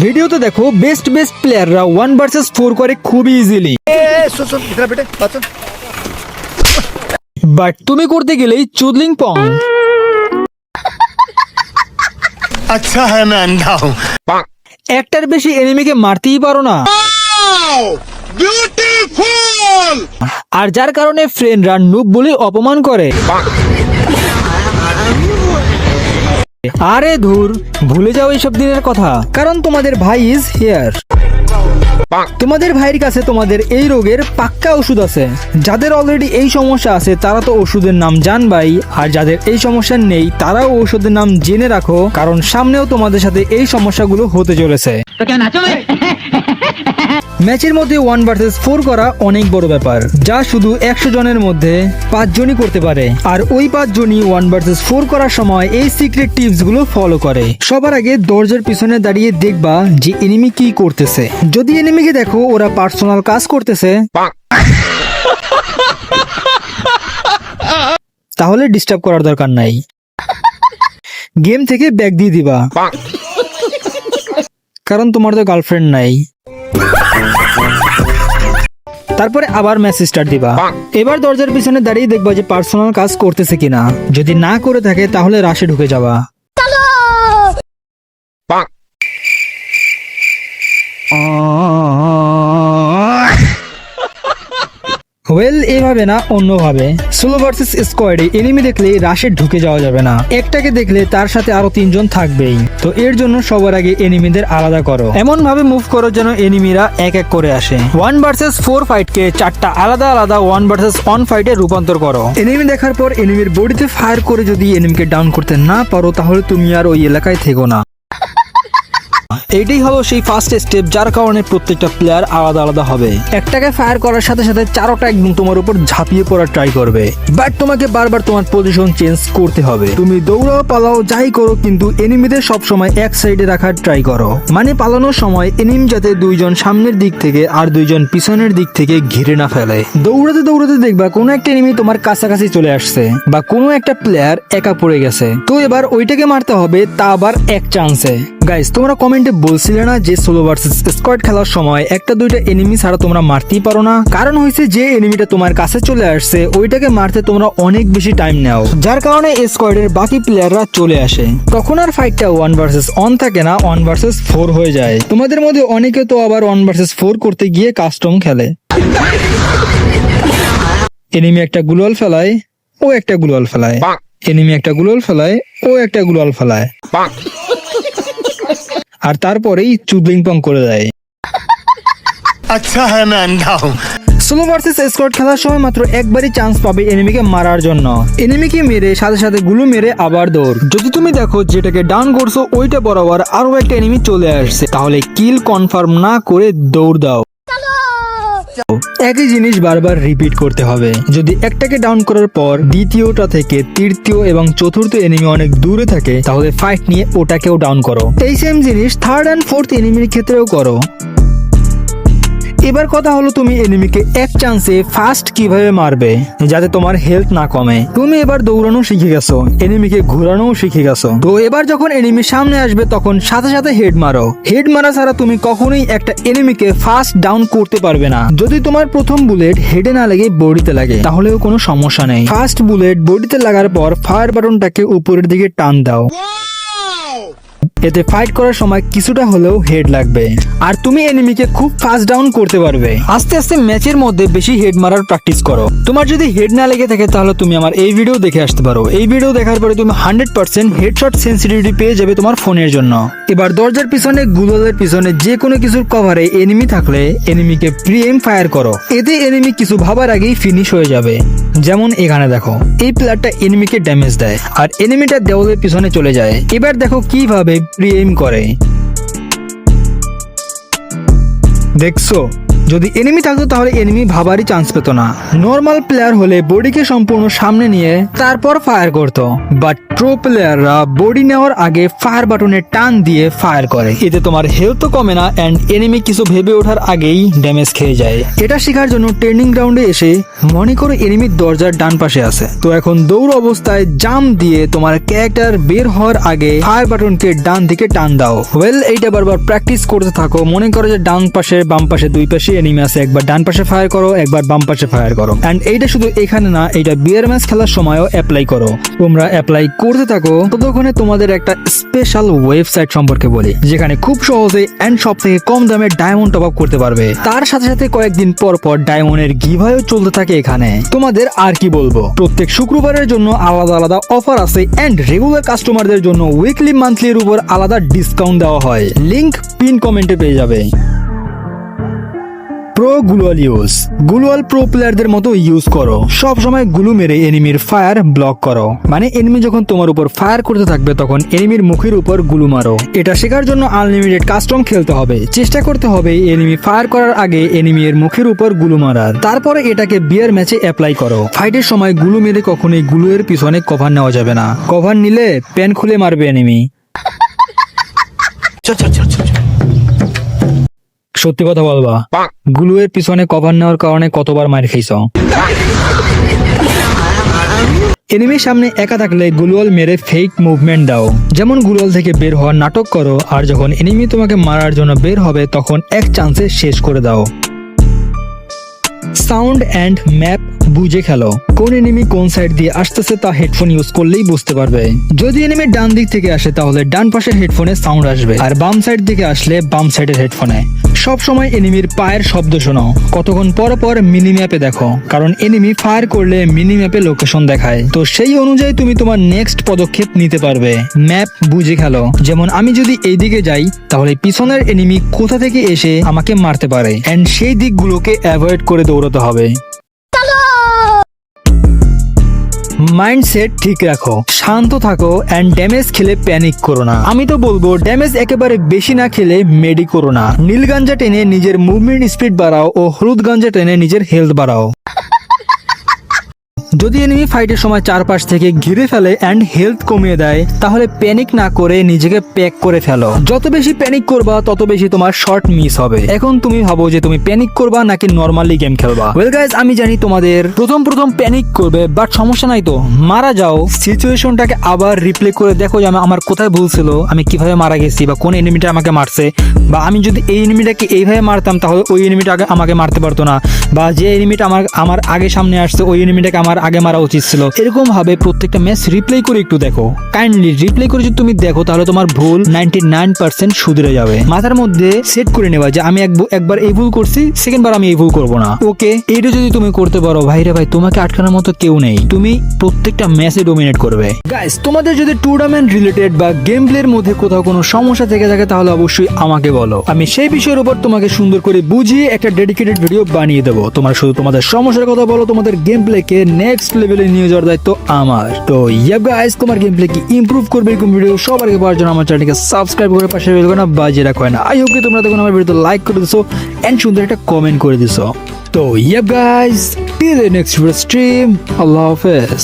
ভিডিওতে দেখো best best প্লেয়াররা ওয়ান ভার্সেস ফোর করে খুবই ইজিলি বাট তুমি করতে গেলেই চুদলিং পং। আচ্ছা হ্যাঁ না দাও একটার বেশি এনিমিকে মারতেই পারো না। আর যার কারণে ফ্রেন্ডরা নুব বলে অপমান করে। আরে ধুর ভুলে যাও এইসব দিনের কথা। কারণ তোমাদের ভাই ইজ হিয়ার তোমাদের ভাইয়ের কাছে তোমাদের এই রোগের পাক্কা ওষুধ আছে। যাদের অলরেডি এই সমস্যা আছে তারা তো ওষুধের নাম জানবাই। আর যাদের এই সমস্যা নেই তারাও ওষুধের নাম জেনে রাখো। কারণ সামনেও তোমাদের সাথে এই সমস্যাগুলো হতে চলেছে। ম্যাচের মধ্যে ওয়ান ভার্সেস ফোর করা অনেক বড় ব্যাপার, যা শুধু একশো জনের মধ্যে পাঁচজনই করতে পারে। আর ওই পাঁচজনই ওয়ান ভার্সেস ফোর করার সময় এই সিক্রেট টিপসগুলো ফলো করে। সবার আগে দরজার পিছনে দাঁড়িয়ে দেখবা যে এনিমি কি করতেছে। যদি এনিমিকে দেখো, ওরা পার্সোনাল কাজ করতেছে। তাহলে ডিস্টার্ব করার দরকার নাই। গেম থেকে ব্যাগ দিয়ে দিবা। কারণ তোমার তো গার্লফ্রেন্ড নাই। তারপরে আবার মেসেজ স্টার্ট দিবা। এবার দরজার পিছনে দাঁড়িয়ে দেখবা যে পার্সোনাল কাজ করতেছে কিনা। যদি না করে থাকে তাহলে রাশে ঢুকে যাবা। ওয়েল এভাবে না, অন্যভাবে। সোলো ভার্সেস স্কোয়াডে এনিমি দেখলে রাশে ঢুকে যাওয়া যাবে না। একটাকে দেখলে তার সাথে আরও তিনজন থাকবেই। তো এর জন্য সবার আগে এনিমিদের আলাদা করো। এমন ভাবে মুভ করো যেন এনিমিরা এক এক করে আসে। ওয়ান ভার্সেস ফোর ফাইটকে চারটা আলাদা আলাদা ওয়ান ভার্সেস ওয়ান ফাইটে রূপান্তর করো। এনিমি দেখার পর এনিমির বডিতে ফায়ার করে যদি এনিমিকে ডাউন করতে না পারো, তাহলে তুমি আর ওই এলাকায় থেকো না। এইটাই হলো সেই ফার্স্ট স্টেপ যার কারণে প্রত্যেকটা প্লেয়ার আলাদা আলাদা হবে। একটাকে ফায়ার করার সাথে সাথে চারোটা একদম তোমার উপর ঝাঁপিয়ে পড়ার ট্রাই করবে। বাট তোমাকে বারবার তোমার পজিশন চেঞ্জ করতে হবে। তুমি দৌড়াও, পালাও, যাই করো, কিন্তু এনিমিদের সব সময় এক সাইডে রাখার ট্রাই করো। মানে পালানোর সময় এনিম যাতে দুইজন সামনের দিক থেকে আর দুইজন পিছনের দিক থেকে ঘিরে না ফেলে। দৌড়াতে দৌড়াতে দেখবা কোনো একটা এনিমি তোমার কাছাকাছি চলে আসছে বা কোনো একটা প্লেয়ার একা পড়ে গেছে। তো এবার ওইটাকে মারতে হবে তা আবার এক চান্সে গাইস তোমরা কমেন্টে বলছিলে না যে সোলো ভার্সেস স্কোয়াড খেলার সময় একটা দুইটা এনিমি ছাড়া তোমরা মারতেই পারো না? কারণ হয়েছে যে এনিমিটা তোমার কাছে চলে আসছে ওইটাকে মারতে তোমরা অনেক বেশি টাইম নাও। যার কারণে স্কোয়াডের বাকি প্লেয়াররা চলে আসে। তখন আর ফাইটটা ওয়ান ভার্সেস অন থাকে না ওয়ান ভার্সেস ফোর হয়ে যায়। তোমাদের মধ্যে অনেকে তো আবার ওয়ান ভার্সেস ফোর করতে গিয়ে কাস্টম খেলে। এনিমি একটা গুলাল ফেলায় ও একটা গুলাল ফেলায়। এনিমি একটা গুলাল ফেলায় ও একটা গুলাল ফেলায়। আর তারপরেই চুদলিংপং করে দেয়। আচ্ছা হ্যাঁ ম্যান আন্ধা সোলো ভার্সেস স্কোয়াড খেলার সময় মাত্র একবারই চান্স পাবে এনিমিকে মারার জন্য। এনিমিকে মেরে সাথে সাথে গুলো মেরে আবার দৌড়। যদি তুমি দেখো যেটাকে ডান করছ ওইটা বরাবর আরও একটা এনিমি চলে আসছে। তাহলে কিল কনফার্ম না করে দৌড় দাও। একই জিনিস বারবার রিপিট করতে হবে। যদি একটাকে ডাউন করার পর দ্বিতীয়টা থেকে তৃতীয় এবং চতুর্থ এনিমি অনেক দূরে থাকে, তাহলে ফাইট নিয়ে ওটাকেও ডাউন করো। এই সেম জিনিস থার্ড অ্যান্ড ফোর্থ এনিমির ক্ষেত্রেও করো। এবার কথা হলো তুমি এনিমিকে এক চান্সে ফাস্ট কীভাবে মারবে, যাতে তোমার হেলথ না কমে। তুমি এবার দৌড়ানো শিখে গেছো এনিমিকে ঘোরানো শিখে গেছো। তো এবার যখন এনিমি সামনে আসবে, তখন সাথে সাথে হেড মারো। হেড মারা ছাড়া তুমি কখনোই একটা এনিমিকে ফাস্ট ডাউন করতে পারবে না। যদি তোমার প্রথম বুলেট হেডে না লাগে বডিতে লাগে, তাহলেও কোনো সমস্যা নেই। ফার্স্ট বুলেট বডিতে লাগার পর ফায়ার বাটনটাকে উপরের দিকে টান দাও। এতে ফাইট করার সময় কিছুটা হলেও হেড লাগবে। আর তুমি এনিমিকে খুব ফাস্ট ডাউন করতে পারবে। আস্তে আস্তে ম্যাচের মধ্যে বেশি হেড মারার প্র্যাকটিস করো। তোমার যদি হেড না লেগে থাকে তাহলে তুমি আমার এই ভিডিও দেখে আসতে পারো। এই ভিডিও দেখার পরে তুমি হান্ড্রেড পার্সেন্ট হেডশট সেন্সিটিভিটি পেয়ে যাবে তোমার ফোনের জন্য। এবার দরজার পিছনে, গুগলের পিছনে যে কোনো কিছুর কভারে এনিমি থাকলে এনিমিকে প্রি এম ফায়ার করো। এতে এনিমি কিছু ভাবার আগেই ফিনিশ হয়ে যাবে। যেমন এখানে দেখো, এই প্লেয়ারটা এনিমিকে ড্যামেজ দেয়, আর এনিমিটা দেওয়ালের পিছনে চলে যায়। এবার দেখো কীভাবে প্রি এম করে। দেখছ? যদি এনিমি থাকতো তাহলে এনিমি ভাবারই চান্স পেত না। নর্মাল প্লেয়ার হলে বডিকে সম্পূর্ণ সামনে নিয়ে তারপর ফায়ার করত। বাট প্রো প্লেয়াররা বডি নেওয়ার আগে ফায়ার বাটনে টান দিয়ে ফায়ার করে। এতে তোমার হেলথও কমে না অ্যান্ড এনিমি কিছু ভেবে ওঠার আগেই ড্যামেজ খেয়ে যায়। এটা শেখার জন্য ট্রেনিং গ্রাউন্ডে এসে মনে করো এনিমির দরজার ডান পাশে আছে। তো এখন দৌড় অবস্থায় জাম দিয়ে তোমার ক্যারেক্টার বের হওয়ার আগে ফায়ার বাটনকে ডান দিকে টান দাও। ওয়েল এইটা বারবার প্র্যাকটিস করতে থাকো। মনে করো যে ডান পাশে বাম পাশে দুই পাশে এনিমি আছে, একবার ডান পাশে ফায়ার করো, একবার বাম পাশে ফায়ার করো। এন্ড এইটা শুধু এখানে না এটা বিয়ার ম্যাচ খেলার সময়ও অ্যাপ্লাই করো। তোমরা অ্যাপ্লাই করতে থাকো, ততক্ষণে তোমাদের একটা স্পেশাল ওয়েবসাইট সম্পর্কে বলি, যেখানে খুব সহজে এন্ড সব থেকে কম দামে ডায়মন্ড টপ আপ করতে পারবে। তার সাথে সাথে কয়েকদিন পর পর ডায়মন্ডের গিভাইও চলতে থাকে এখানে। তোমাদের আর কি বলব? প্রত্যেক শুক্রবারের জন্য আলাদা আলাদা অফার আছে এন্ড রেগুলার কাস্টমারদের জন্য উইকলি মান্থলির উপর আলাদা ডিসকাউন্ট দেওয়া হয়। লিংক পিন কমেন্টে পেয়ে যাবে। Pro gloo wall use gloo wall pro প্লেয়ারদের মতো ইউজ করো। সব সময় গুলু মেরে এনিমির ফায়ার ব্লক করো। মানে এনিমি যখন তোমার উপর ফায়ার করতে থাকবে, তখন এনিমির মুখের উপর গুলু মারো। এটা শেখার জন্য আনলিমিটেড কাস্টম খেলতে হবে। চেষ্টা করতে হবে এনিমি ফায়ার করার আগে এনিমির মুখের উপর গুলু মারার। তারপরে এটাকে বিয়ার ম্যাচে অ্যাপ্লাই করো। ফাইটের সময় গুলু মেরে কখনোই গ্লুয়ের পিছনে কভার নেওয়া যাবে না। কভার নিলে প্যান খুলে মারবে এনিমি চল চল চল। সত্যি কথা বলবা গুলুয়ের পিছনে কভার নেওয়ার কারণে কতবার মার খাইছ? এনিমির সামনে একা থাকলে গুলওয়াল মেরে ফেক মুভমেন্ট দাও। যেমন গুলওয়াল থেকে বের হওয়ার নাটক করো আর যখন এনিমি তোমাকে মারার জন্য বের হবে তখন এক চান্সে শেষ করে দাও। সাউন্ড অ্যান্ড ম্যাপ বুঝে খেলো। কোন এনিমি কোন সাইড দিয়ে আসতেছে তা হেডফোন ইউজ করলেই বুঝতে পারবে। যদি এনিমি ডান দিক থেকে আসে, তাহলে ডান পাশের হেডফোনে সাউন্ড আসবে আর বাম সাইড থেকে আসলে বাম সাইডের হেডফোনে সব সময় এনিমির পায়ের শব্দ শোনো। কতক্ষণ পর পর মিনি ম্যাপে দেখো। কারণ এনিমি ফায়ার করলে মিনি ম্যাপে লোকেশন দেখায়। তো সেই অনুযায়ী তুমি তোমার নেক্সট পদক্ষেপ নিতে পারবে। ম্যাপ বুঝে খেলো। যেমন আমি যদি এই দিকে যাই, তাহলে পিছনের এনিমি কোথা থেকে এসে আমাকে মারতে পারে। এন্ড সেই দিকগুলোকে অ্যাভয়েড করে দৌড়াতে হবে। মাইন্ডসেট ঠিক রাখো। শান্ত থাকো অ্যান্ড ড্যামেজ খেলে প্যানিক করো না। আমি তো বলব ড্যামেজ একেবারে বেশি না খেলে মেডি করো না। নীল গাঞ্জা টেনে নিজের মুভমেন্ট স্পিড বাড়াও ও হলুদ গাঞ্জা টেনে নিজের হেলথ বাড়াও। যদি এনিমি ফাইটের সময় চারপাশ থেকে ঘিরে ফেলে অ্যান্ড হেলথ কমিয়ে দেয়, তাহলে প্যানিক না করে নিজেকে প্যাক করে ফেলো। যত বেশি প্যানিক করবা, তত বেশি তোমার শর্ট মিস হবে। এখন তুমি ভাবো যে তুমি প্যানিক করবা নাকি নর্মালি গেম খেলবা। ওয়েল গাইজ আমি জানি তোমাদের প্রথম প্রথম প্যানিক করবে বাট সমস্যা নাই তো। মারা যাও। সিচুয়েশনটাকে আবার রিপ্লে করে দেখো যে আমি- আমার কোথায় ভুল ছিল, আমি কীভাবে মারা গেছি বা কোন এনিমিটা আমাকে মারছে। বা আমি যদি এই এনিমিটাকে এইভাবে মারতাম, তাহলে ওই এনিমিটা আমাকে মারতে পারতো না। বা যে এনিমিটা আমার আমার আগে সামনে আসছে, ওই এনিমিটাকে আমার আগে মারা উচিত ছিল। এরকম ভাবে প্রত্যেকটা ম্যাচ রিপ্লে করে একটু দেখো। কাইন্ডলি রিপ্লে করে যদি তুমি দেখো, তাহলে তোমার ভুল নাইনটি নাইন পার্সেন্ট শুধরে যাবে। মাথার মধ্যে সেট করে নেবা যে আমি একবার এই ভুল করছি সেকেন্ড বার আমি এই ভুল করব না। ওকে, এইটা যদি তুমি করতে পারো, ভাইরে ভাই, তোমাকে আটকানোর মতো কেউ নেই। তুমি প্রত্যেকটা ম্যাচে ডোমিনেট করবে। গাইস তোমাদের যদি টুর্নামেন্ট রিলেটেড বা গেম প্লের মধ্যে কোথাও কোনো সমস্যা থেকে থাকে, তাহলে অবশ্যই আমাকে বলো। আমি সেই বিষয়ের উপর তোমাকে সুন্দর করে বুঝিয়ে একটা ডেডিকেটেড ভিডিও বানিয়ে দেবো। তোমরা শুধু তোমাদের সমস্যার কথা বলো, তোমাদের গেম প্লেকে নেক্সট লেভেলে নিয়ে যাওয়ার দায়িত্ব আমার। তো ইয়াব গাইস তোমার গেম প্লে কি ইমপ্রুভ করবে এরকম ভিডিও সবার আগে পাওয়ার জন্য আমার চ্যানেলকে সাবস্ক্রাইব করে পাশে বেল না বাজিয়ে রাখো। না আই হোপ কি তোমরা দেখুন আমার ভিডিওতে লাইক করে দিছো এন্ড সুন্দর একটা কমেন্ট করে দিছো। তো ইয়াব গাইস টিল নেক্সট স্ট্রিম আল্লাহ হাফেজ।